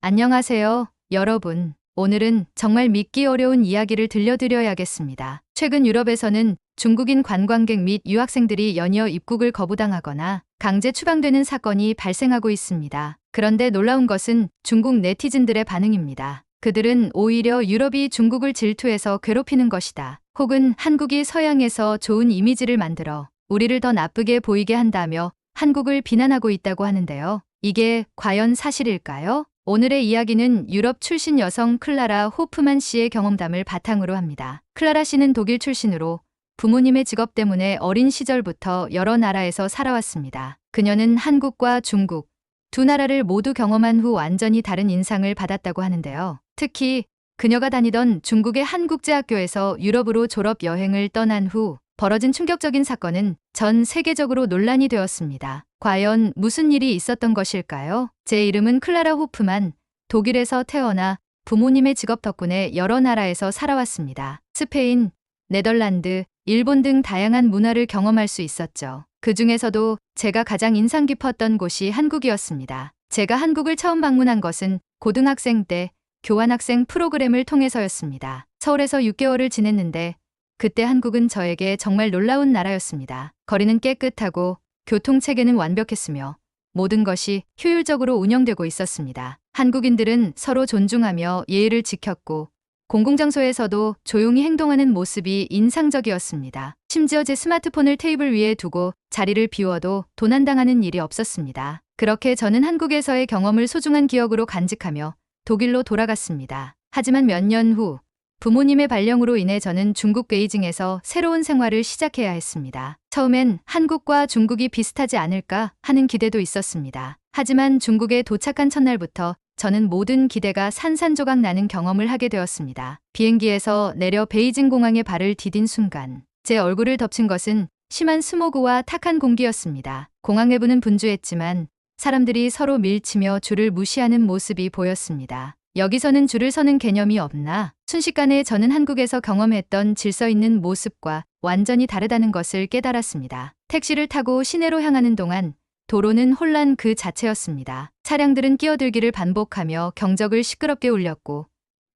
안녕하세요, 여러분. 오늘은 정말 믿기 어려운 이야기를 들려드려야겠습니다. 최근 유럽에서는 중국인 관광객 및 유학생들이 연이어 입국을 거부당하거나 강제 추방되는 사건이 발생하고 있습니다. 그런데 놀라운 것은 중국 네티즌들의 반응입니다. 그들은 오히려 유럽이 중국을 질투해서 괴롭히는 것이다. 혹은 한국이 서양에서 좋은 이미지를 만들어 우리를 더 나쁘게 보이게 한다며 한국을 비난하고 있다고 하는데요. 이게 과연 사실일까요? 오늘의 이야기는 유럽 출신 여성 클라라 호프만 씨의 경험담을 바탕으로 합니다. 클라라 씨는 독일 출신으로 부모님의 직업 때문에 어린 시절부터 여러 나라에서 살아왔습니다. 그녀는 한국과 중국 두 나라를 모두 경험한 후 완전히 다른 인상을 받았다고 하는데요. 특히 그녀가 다니던 중국의 한국제학교에서 유럽으로 졸업 여행을 떠난 후 벌어진 충격적인 사건은 전 세계적으로 논란이 되었습니다. 과연 무슨 일이 있었던 것일까요? 제 이름은 클라라 호프만, 독일에서 태어나 부모님의 직업 덕분에 여러 나라에서 살아왔습니다. 스페인, 네덜란드, 일본 등 다양한 문화를 경험할 수 있었죠. 그 중에서도 제가 가장 인상 깊었던 곳이 한국이었습니다. 제가 한국을 처음 방문한 것은 고등학생 때 교환학생 프로그램을 통해서였습니다. 서울에서 6개월을 지냈는데 그때 한국은 저에게 정말 놀라운 나라였습니다. 거리는 깨끗하고 교통체계는 완벽했으며 모든 것이 효율적으로 운영되고 있었습니다. 한국인들은 서로 존중하며 예의를 지켰고 공공장소에서도 조용히 행동하는 모습이 인상적이었습니다. 심지어 제 스마트폰을 테이블 위에 두고 자리를 비워도 도난당하는 일이 없었습니다. 그렇게 저는 한국에서의 경험을 소중한 기억으로 간직하며 독일로 돌아갔습니다. 하지만 몇 년 후 부모님의 발령으로 인해 저는 중국 베이징에서 새로운 생활을 시작해야 했습니다. 처음엔 한국과 중국이 비슷하지 않을까 하는 기대도 있었습니다. 하지만 중국에 도착한 첫날부터 저는 모든 기대가 산산조각 나는 경험을 하게 되었습니다. 비행기에서 내려 베이징 공항에 발을 디딘 순간 제 얼굴을 덮친 것은 심한 스모그와 탁한 공기였습니다. 공항 내부는 분주했지만 사람들이 서로 밀치며 줄을 무시하는 모습이 보였습니다. 여기서는 줄을 서는 개념이 없나? 순식간에 저는 한국에서 경험했던 질서 있는 모습과 완전히 다르다는 것을 깨달았습니다. 택시를 타고 시내로 향하는 동안 도로는 혼란 그 자체였습니다. 차량들은 끼어들기를 반복하며 경적을 시끄럽게 울렸고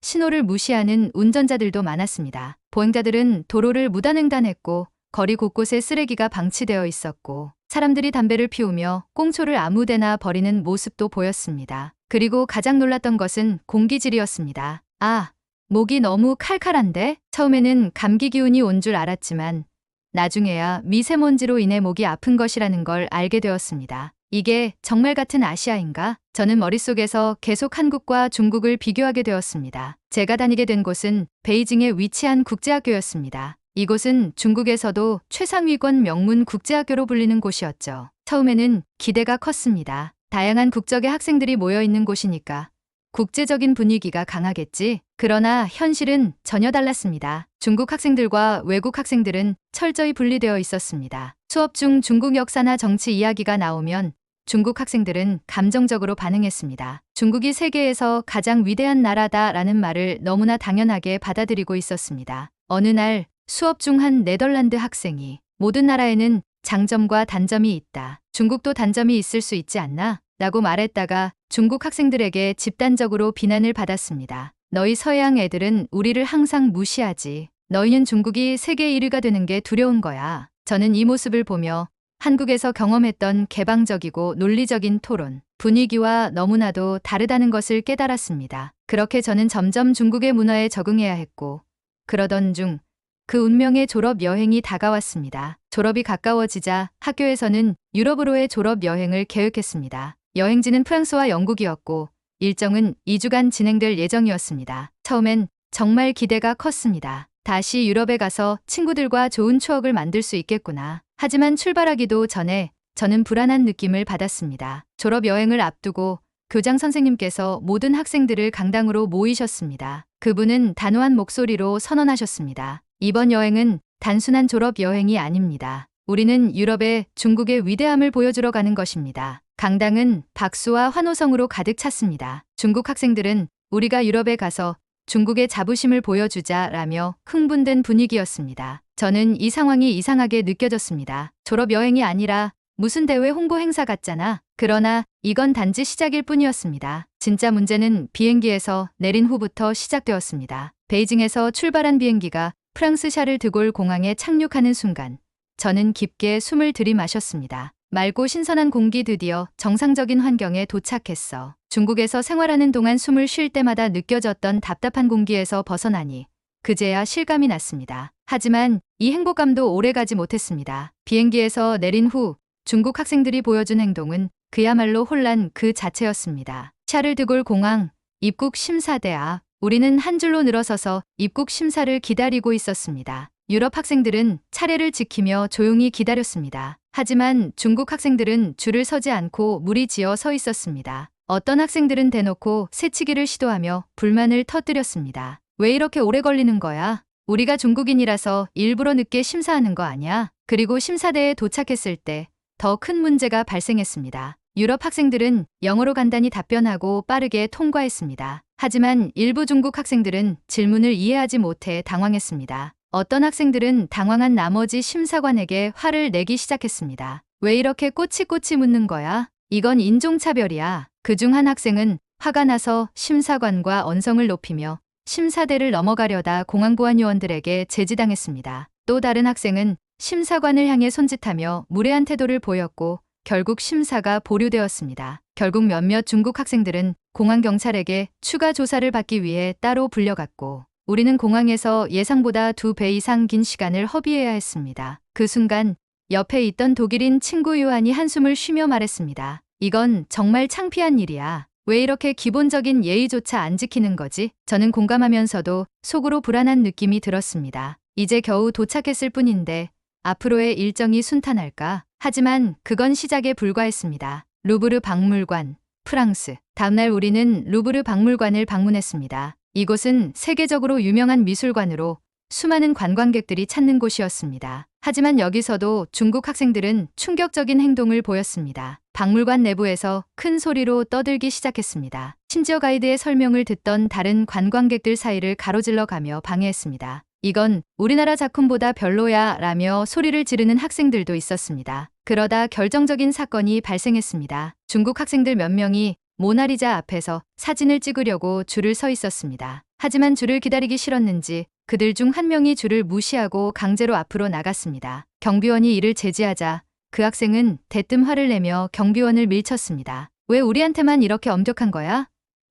신호를 무시하는 운전자들도 많았습니다. 보행자들은 도로를 무단횡단했고 거리 곳곳에 쓰레기가 방치되어 있었고 사람들이 담배를 피우며 꽁초를 아무데나 버리는 모습도 보였습니다. 그리고 가장 놀랐던 것은 공기질이었습니다. 아, 목이 너무 칼칼한데? 처음에는 감기 기운이 온 줄 알았지만 나중에야 미세먼지로 인해 목이 아픈 것이라는 걸 알게 되었습니다. 이게 정말 같은 아시아인가? 저는 머릿속에서 계속 한국과 중국을 비교하게 되었습니다. 제가 다니게 된 곳은 베이징에 위치한 국제학교였습니다. 이곳은 중국에서도 최상위권 명문 국제학교로 불리는 곳이었죠. 처음에는 기대가 컸습니다. 다양한 국적의 학생들이 모여 있는 곳이니까 국제적인 분위기가 강하겠지. 그러나 현실은 전혀 달랐습니다. 중국 학생들과 외국 학생들은 철저히 분리되어 있었습니다. 수업 중 중국 역사나 정치 이야기가 나오면 중국 학생들은 감정적으로 반응했습니다. 중국이 세계에서 가장 위대한 나라다라는 말을 너무나 당연하게 받아들이고 있었습니다. 어느 날 수업 중 한 네덜란드 학생이 모든 나라에는 장점과 단점이 있다. 중국도 단점이 있을 수 있지 않나? 라고 말했다가 중국 학생들에게 집단적으로 비난을 받았습니다. 너희 서양 애들은 우리를 항상 무시하지. 너희는 중국이 세계 1위가 되는 게 두려운 거야. 저는 이 모습을 보며 한국에서 경험했던 개방적이고 논리적인 토론, 분위기와 너무나도 다르다는 것을 깨달았습니다. 그렇게 저는 점점 중국의 문화에 적응해야 했고, 그러던 중 그 운명의 졸업 여행이 다가왔습니다. 졸업이 가까워지자 학교에서는 유럽으로의 졸업 여행을 계획했습니다. 여행지는 프랑스와 영국이었고 일정은 2주간 진행될 예정이었습니다. 처음엔 정말 기대가 컸습니다. 다시 유럽에 가서 친구들과 좋은 추억을 만들 수 있겠구나. 하지만 출발하기도 전에 저는 불안한 느낌을 받았습니다. 졸업 여행을 앞두고 교장 선생님께서 모든 학생들을 강당으로 모이셨습니다. 그분은 단호한 목소리로 선언하셨습니다. 이번 여행은 단순한 졸업 여행이 아닙니다. 우리는 유럽의 중국의 위대함을 보여주러 가는 것입니다. 강당은 박수와 환호성으로 가득 찼습니다. 중국 학생들은 우리가 유럽에 가서 중국의 자부심을 보여주자라며 흥분된 분위기였습니다. 저는 이 상황이 이상하게 느껴졌습니다. 졸업 여행이 아니라 무슨 대회 홍보 행사 같잖아. 그러나 이건 단지 시작일 뿐이었습니다. 진짜 문제는 비행기에서 내린 후부터 시작되었습니다. 베이징에서 출발한 비행기가 프랑스 샤를 드골 공항에 착륙하는 순간 저는 깊게 숨을 들이마셨습니다. 맑고 신선한 공기 드디어 정상적인 환경에 도착했어. 중국에서 생활하는 동안 숨을 쉴 때마다 느껴졌던 답답한 공기에서 벗어나니 그제야 실감이 났습니다. 하지만 이 행복감도 오래가지 못했습니다. 비행기에서 내린 후 중국 학생들이 보여준 행동은 그야말로 혼란 그 자체였습니다. 샤를 드골 공항 입국 심사대 앞 우리는 한 줄로 늘어서서 입국 심사를 기다리고 있었습니다. 유럽 학생들은 차례를 지키며 조용히 기다렸습니다. 하지만 중국 학생들은 줄을 서지 않고 무리 지어 서 있었습니다. 어떤 학생들은 대놓고 새치기를 시도하며 불만을 터뜨렸습니다. 왜 이렇게 오래 걸리는 거야? 우리가 중국인이라서 일부러 늦게 심사하는 거 아니야? 그리고 심사대에 도착했을 때 더 큰 문제가 발생했습니다. 유럽 학생들은 영어로 간단히 답변하고 빠르게 통과했습니다. 하지만 일부 중국 학생들은 질문을 이해하지 못해 당황했습니다. 어떤 학생들은 당황한 나머지 심사관에게 화를 내기 시작했습니다. 왜 이렇게 꼬치꼬치 묻는 거야? 이건 인종차별이야. 그중 한 학생은 화가 나서 심사관과 언성을 높이며 심사대를 넘어가려다 공항보안 요원들에게 제지당했습니다. 또 다른 학생은 심사관을 향해 손짓하며 무례한 태도를 보였고 결국 심사가 보류되었습니다. 결국 몇몇 중국 학생들은 공항 경찰에게 추가 조사를 받기 위해 따로 불려갔고 우리는 공항에서 예상보다 두 배 이상 긴 시간을 허비해야 했습니다. 그 순간 옆에 있던 독일인 친구 요한이 한숨을 쉬며 말했습니다. 이건 정말 창피한 일이야. 왜 이렇게 기본적인 예의조차 안 지키는 거지? 저는 공감하면서도 속으로 불안한 느낌이 들었습니다. 이제 겨우 도착했을 뿐인데 앞으로의 일정이 순탄할까? 하지만 그건 시작에 불과했습니다. 루브르 박물관, 프랑스. 다음날 우리는 루브르 박물관을 방문했습니다. 이곳은 세계적으로 유명한 미술관으로 수많은 관광객들이 찾는 곳이었습니다. 하지만 여기서도 중국 학생들은 충격적인 행동을 보였습니다. 박물관 내부에서 큰 소리로 떠들기 시작했습니다. 심지어 가이드의 설명을 듣던 다른 관광객들 사이를 가로질러 가며 방해했습니다. 이건 우리나라 작품보다 별로야 라며 소리를 지르는 학생들도 있었습니다. 그러다 결정적인 사건이 발생했습니다. 중국 학생들 몇 명이 모나리자 앞에서 사진을 찍으려고 줄을 서 있었습니다. 하지만 줄을 기다리기 싫었는지 그들 중 한 명이 줄을 무시하고 강제로 앞으로 나갔습니다. 경비원이 이를 제지하자 그 학생은 대뜸 화를 내며 경비원을 밀쳤습니다. 왜 우리한테만 이렇게 엄격한 거야?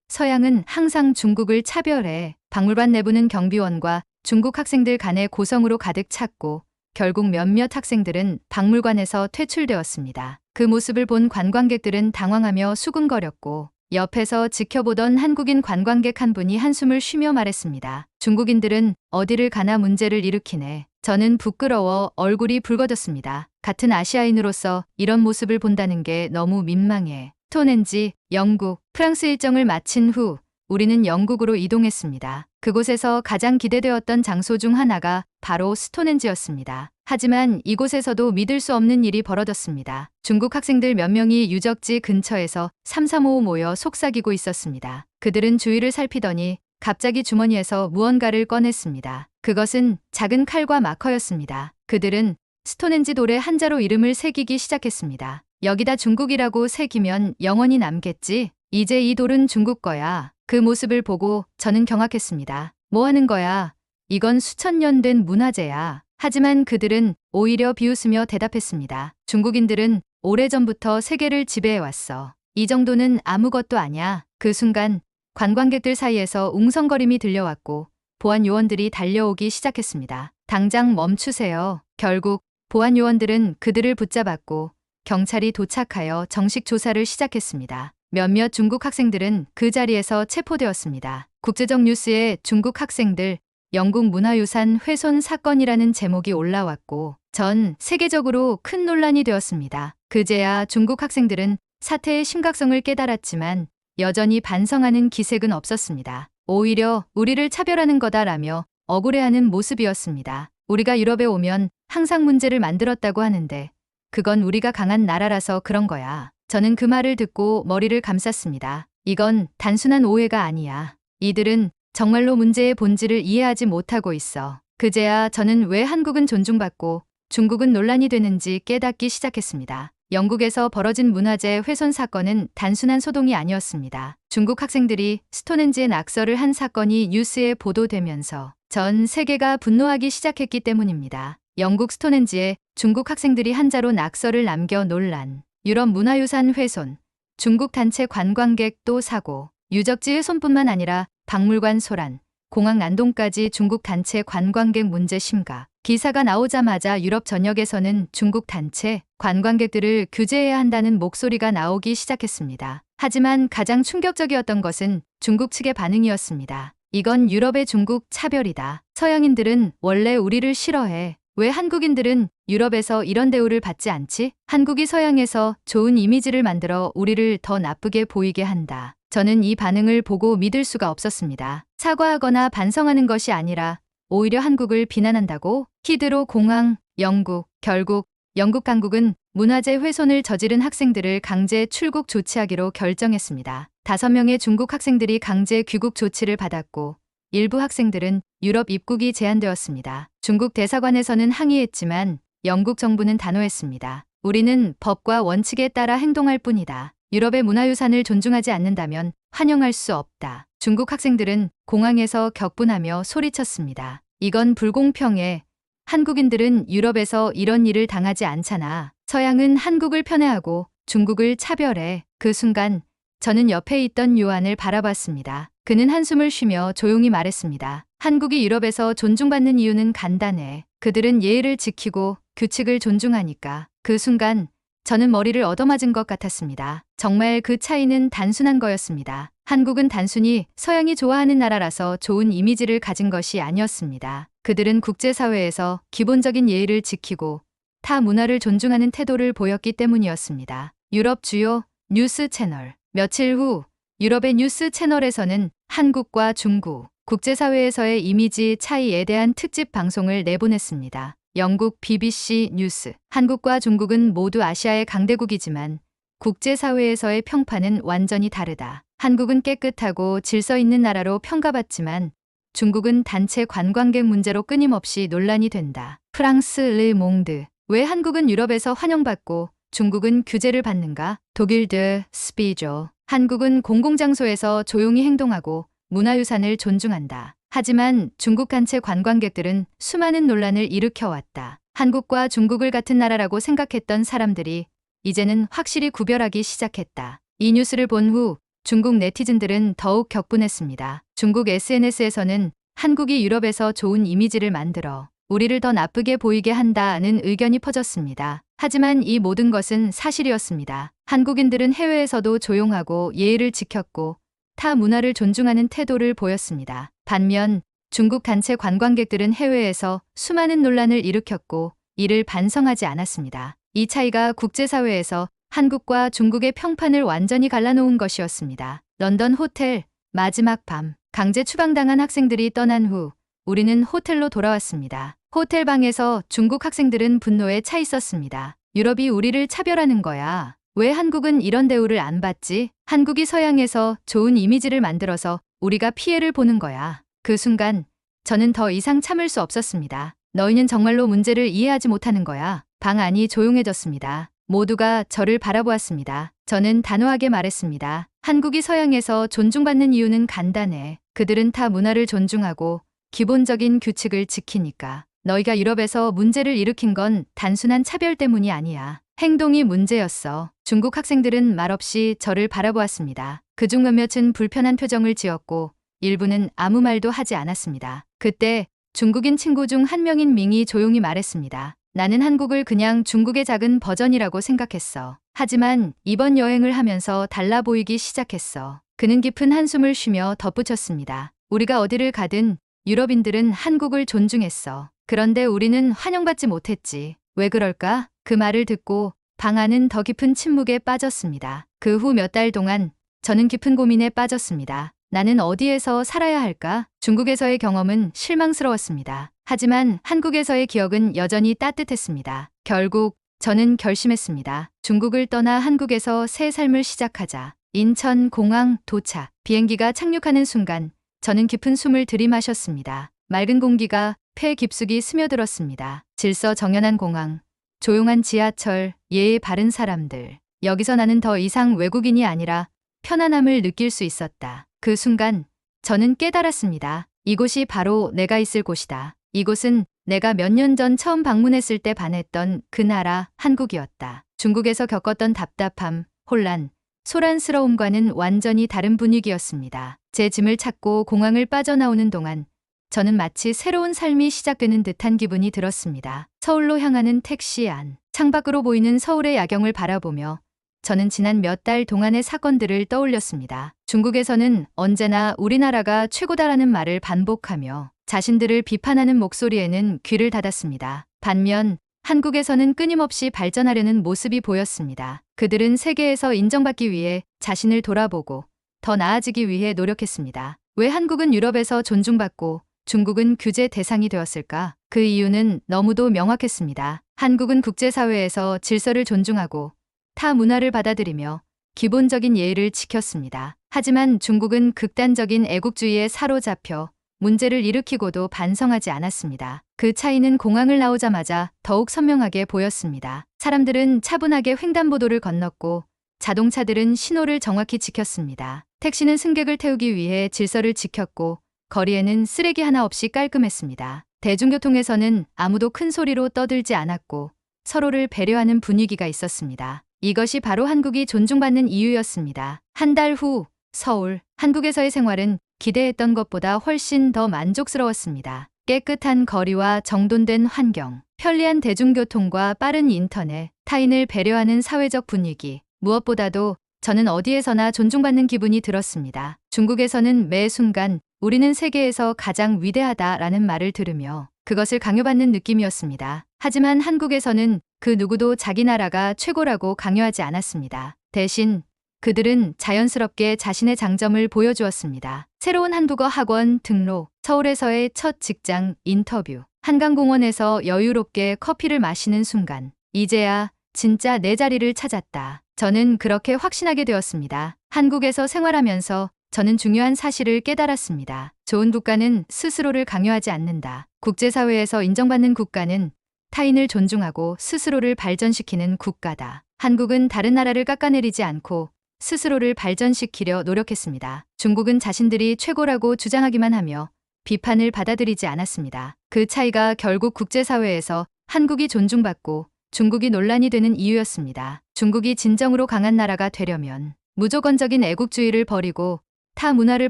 서양은 항상 중국을 차별해. 박물관 내부는 경비원과 중국 학생들 간의 고성으로 가득 찼고 결국 몇몇 학생들은 박물관에서 퇴출되었습니다. 그 모습을 본 관광객들은 당황하며 수군거렸고 옆에서 지켜보던 한국인 관광객 한 분이 한숨을 쉬며 말했습니다. 중국인들은 어디를 가나 문제를 일으키네. 저는 부끄러워 얼굴이 붉어졌습니다. 같은 아시아인으로서 이런 모습을 본다는 게 너무 민망해. 톤엔지, 영국, 프랑스 일정을 마친 후 우리는 영국으로 이동했습니다. 그곳에서 가장 기대되었던 장소 중 하나가 바로 스톤헨지였습니다. 하지만 이곳에서도 믿을 수 없는 일이 벌어졌습니다. 중국 학생들 몇 명이 유적지 근처에서 335 모여 속삭이고 있었습니다. 그들은 주위를 살피더니 갑자기 주머니에서 무언가를 꺼냈습니다. 그것은 작은 칼과 마커였습니다. 그들은 스톤헨지 돌에 한자로 이름을 새기기 시작했습니다. 여기다 중국이라고 새기면 영원히 남겠지. 이제 이 돌은 중국 거야. 그 모습을 보고 저는 경악했습니다. 뭐 하는 거야? 이건 수천 년 된 문화재야. 하지만 그들은 오히려 비웃으며 대답했습니다. 중국인들은 오래전부터 세계를 지배해왔어. 이 정도는 아무것도 아냐. 그 순간 관광객들 사이에서 웅성거림이 들려왔고 보안 요원들이 달려오기 시작했습니다. 당장 멈추세요. 결국 보안 요원들은 그들을 붙잡았고 경찰이 도착하여 정식 조사를 시작했습니다. 몇몇 중국 학생들은 그 자리에서 체포되었습니다. 국제적 뉴스에 중국 학생들 영국 문화유산 훼손 사건이라는 제목이 올라왔고 전 세계적으로 큰 논란이 되었습니다. 그제야 중국 학생들은 사태의 심각성을 깨달았지만 여전히 반성하는 기색은 없었습니다. 오히려 우리를 차별하는 거다라며 억울해하는 모습이었습니다. 우리가 유럽에 오면 항상 문제를 만들었다고 하는데 그건 우리가 강한 나라라서 그런 거야. 저는 그 말을 듣고 머리를 감쌌습니다. 이건 단순한 오해가 아니야. 이들은 정말로 문제의 본질을 이해하지 못하고 있어. 그제야 저는 왜 한국은 존중받고 중국은 논란이 되는지 깨닫기 시작했습니다. 영국에서 벌어진 문화재 훼손 사건은 단순한 소동이 아니었습니다. 중국 학생들이 스톤헨지에 낙서를 한 사건이 뉴스에 보도되면서 전 세계가 분노하기 시작했기 때문입니다. 영국 스톤헨지에 중국 학생들이 한자로 낙서를 남겨 논란, 유럽 문화유산 훼손, 중국 단체 관광객 또 사고, 유적지 훼손뿐만 아니라 박물관 소란, 공항 난동까지 중국 단체 관광객 문제 심각. 기사가 나오자마자 유럽 전역에서는 중국 단체 관광객들을 규제해야 한다는 목소리가 나오기 시작했습니다. 하지만 가장 충격적이었던 것은 중국 측의 반응이었습니다. 이건 유럽의 중국 차별이다. 서양인들은 원래 우리를 싫어해. 왜 한국인들은 유럽에서 이런 대우를 받지 않지? 한국이 서양에서 좋은 이미지를 만들어 우리를 더 나쁘게 보이게 한다. 저는 이 반응을 보고 믿을 수가 없었습니다. 사과하거나 반성하는 것이 아니라 오히려 한국을 비난한다고? 히드로 공항, 영국, 결국 영국 강국은 문화재 훼손을 저지른 학생들을 강제 출국 조치하기로 결정했습니다. 다섯 명의 중국 학생들이 강제 귀국 조치를 받았고 일부 학생들은 유럽 입국이 제한되었습니다. 중국 대사관에서는 항의했지만 영국 정부는 단호했습니다. 우리는 법과 원칙에 따라 행동할 뿐이다. 유럽의 문화유산을 존중하지 않는다면 환영할 수 없다. 중국 학생들은 공항에서 격분하며 소리쳤습니다. 이건 불공평해. 한국인들은 유럽에서 이런 일을 당하지 않잖아. 서양은 한국을 편애하고 중국을 차별해. 그 순간 저는 옆에 있던 요한을 바라봤습니다. 그는 한숨을 쉬며 조용히 말했습니다. 한국이 유럽에서 존중받는 이유는 간단해. 그들은 예의를 지키고 규칙을 존중하니까. 그 순간 저는 머리를 얻어맞은 것 같았습니다. 정말 그 차이는 단순한 거였습니다. 한국은 단순히 서양이 좋아하는 나라라서 좋은 이미지를 가진 것이 아니었습니다. 그들은 국제사회에서 기본적인 예의를 지키고 타 문화를 존중하는 태도를 보였기 때문이었습니다. 유럽 주요 뉴스 채널. 며칠 후 유럽의 뉴스 채널에서는 한국과 중국, 국제사회에서의 이미지 차이에 대한 특집 방송을 내보냈습니다. 영국 BBC 뉴스. 한국과 중국은 모두 아시아의 강대국이지만 국제사회에서의 평판은 완전히 다르다. 한국은 깨끗하고 질서 있는 나라로 평가받지만 중국은 단체 관광객 문제로 끊임없이 논란이 된다. 프랑스 르 몽드. 왜 한국은 유럽에서 환영받고 중국은 규제를 받는가? 독일 드 스피조. 한국은 공공장소에서 조용히 행동하고 문화유산을 존중한다. 하지만 중국 단체 관광객들은 수많은 논란을 일으켜왔다. 한국과 중국을 같은 나라라고 생각했던 사람들이 이제는 확실히 구별하기 시작했다. 이 뉴스를 본 후 중국 네티즌들은 더욱 격분했습니다. 중국 SNS에서는 한국이 유럽에서 좋은 이미지를 만들어 우리를 더 나쁘게 보이게 한다는 의견이 퍼졌습니다. 하지만 이 모든 것은 사실이었습니다. 한국인들은 해외에서도 조용하고 예의를 지켰고 타 문화를 존중하는 태도를 보였습니다. 반면 중국 단체 관광객들은 해외에서 수많은 논란을 일으켰고 이를 반성하지 않았습니다. 이 차이가 국제사회에서 한국과 중국의 평판을 완전히 갈라놓은 것이었습니다. 런던 호텔 마지막 밤 강제 추방당한 학생들이 떠난 후 우리는 호텔로 돌아왔습니다. 호텔 방에서 중국 학생들은 분노에 차 있었습니다. 유럽이 우리를 차별하는 거야. 왜 한국은 이런 대우를 안 받지? 한국이 서양에서 좋은 이미지를 만들어서 우리가 피해를 보는 거야. 그 순간 저는 더 이상 참을 수 없었습니다. 너희는 정말로 문제를 이해하지 못하는 거야. 방 안이 조용해졌습니다. 모두가 저를 바라보았습니다. 저는 단호하게 말했습니다. 한국이 서양에서 존중받는 이유는 간단해. 그들은 타 문화를 존중하고 기본적인 규칙을 지키니까. 너희가 유럽에서 문제를 일으킨 건 단순한 차별 때문이 아니야. 행동이 문제였어. 중국 학생들은 말없이 저를 바라보았습니다. 그중 몇몇은 불편한 표정을 지었고 일부는 아무 말도 하지 않았습니다. 그때 중국인 친구 중 한 명인 밍이 조용히 말했습니다. 나는 한국을 그냥 중국의 작은 버전이라고 생각했어. 하지만 이번 여행을 하면서 달라 보이기 시작했어. 그는 깊은 한숨을 쉬며 덧붙였습니다. 우리가 어디를 가든 유럽인들은 한국을 존중했어. 그런데 우리는 환영받지 못했지. 왜 그럴까? 그 말을 듣고 방 안은 더 깊은 침묵에 빠졌습니다. 그 후 몇 달 동안 저는 깊은 고민에 빠졌습니다. 나는 어디에서 살아야 할까? 중국에서의 경험은 실망스러웠습니다. 하지만 한국에서의 기억은 여전히 따뜻했습니다. 결국 저는 결심했습니다. 중국을 떠나 한국에서 새 삶을 시작하자. 인천 공항 도착. 비행기가 착륙하는 순간 저는 깊은 숨을 들이마셨습니다. 맑은 공기가 폐 깊숙이 스며들었습니다. 질서 정연한 공항. 조용한 지하철, 예의 바른 사람들. 여기서 나는 더 이상 외국인이 아니라 편안함을 느낄 수 있었다. 그 순간 저는 깨달았습니다. 이곳이 바로 내가 있을 곳이다. 이곳은 내가 몇 년 전 처음 방문했을 때 반했던 그 나라 한국이었다. 중국에서 겪었던 답답함, 혼란, 소란스러움과는 완전히 다른 분위기였습니다. 제 짐을 찾고 공항을 빠져나오는 동안 저는 마치 새로운 삶이 시작되는 듯한 기분이 들었습니다. 서울로 향하는 택시 안, 창밖으로 보이는 서울의 야경을 바라보며 저는 지난 몇 달 동안의 사건들을 떠올렸습니다. 중국에서는 언제나 우리나라가 최고다라는 말을 반복하며 자신들을 비판하는 목소리에는 귀를 닫았습니다. 반면 한국에서는 끊임없이 발전하려는 모습이 보였습니다. 그들은 세계에서 인정받기 위해 자신을 돌아보고 더 나아지기 위해 노력했습니다. 왜 한국은 유럽에서 존중받고 중국은 규제 대상이 되었을까? 그 이유는 너무도 명확했습니다. 한국은 국제사회에서 질서를 존중하고 타 문화를 받아들이며 기본적인 예의를 지켰습니다. 하지만 중국은 극단적인 애국주의에 사로잡혀 문제를 일으키고도 반성하지 않았습니다. 그 차이는 공항을 나오자마자 더욱 선명하게 보였습니다. 사람들은 차분하게 횡단보도를 건넜고 자동차들은 신호를 정확히 지켰습니다. 택시는 승객을 태우기 위해 질서를 지켰고 거리에는 쓰레기 하나 없이 깔끔했습니다. 대중교통에서는 아무도 큰 소리로 떠들지 않았고 서로를 배려하는 분위기가 있었습니다. 이것이 바로 한국이 존중받는 이유였습니다. 한 달 후 서울, 한국에서의 생활은 기대했던 것보다 훨씬 더 만족스러웠습니다. 깨끗한 거리와 정돈된 환경, 편리한 대중교통과 빠른 인터넷, 타인을 배려하는 사회적 분위기, 무엇보다도 저는 어디에서나 존중받는 기분이 들었습니다. 중국에서는 매 순간 우리는 세계에서 가장 위대하다라는 말을 들으며 그것을 강요받는 느낌이었습니다. 하지만 한국에서는 그 누구도 자기 나라가 최고라고 강요하지 않았습니다. 대신 그들은 자연스럽게 자신의 장점을 보여주었습니다. 새로운 한국어 학원 등록, 서울에서의 첫 직장 인터뷰, 한강공원에서 여유롭게 커피를 마시는 순간, 이제야 진짜 내 자리를 찾았다. 저는 그렇게 확신하게 되었습니다. 한국에서 생활하면서 저는 중요한 사실을 깨달았습니다. 좋은 국가는 스스로를 강요하지 않는다. 국제사회에서 인정받는 국가는 타인을 존중하고 스스로를 발전시키는 국가다. 한국은 다른 나라를 깎아내리지 않고 스스로를 발전시키려 노력했습니다. 중국은 자신들이 최고라고 주장하기만 하며 비판을 받아들이지 않았습니다. 그 차이가 결국 국제사회에서 한국이 존중받고 중국이 논란이 되는 이유였습니다. 중국이 진정으로 강한 나라가 되려면 무조건적인 애국주의를 버리고 타 문화를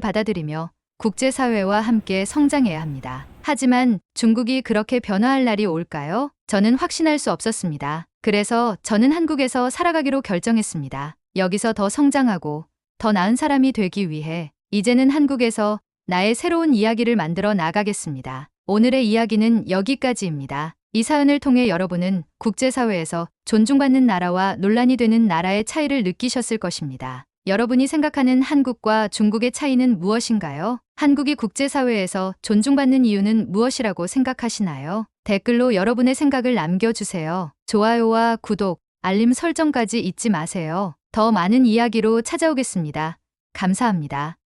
받아들이며 국제사회와 함께 성장해야 합니다. 하지만 중국이 그렇게 변화할 날이 올까요? 저는 확신할 수 없었습니다. 그래서 저는 한국에서 살아가기로 결정했습니다. 여기서 더 성장하고 더 나은 사람이 되기 위해 이제는 한국에서 나의 새로운 이야기를 만들어 나가겠습니다. 오늘의 이야기는 여기까지입니다. 이 사연을 통해 여러분은 국제사회에서 존중받는 나라와 논란이 되는 나라의 차이를 느끼셨을 것입니다. 여러분이 생각하는 한국과 중국의 차이는 무엇인가요? 한국이 국제사회에서 존중받는 이유는 무엇이라고 생각하시나요? 댓글로 여러분의 생각을 남겨주세요. 좋아요와 구독, 알림 설정까지 잊지 마세요. 더 많은 이야기로 찾아오겠습니다. 감사합니다.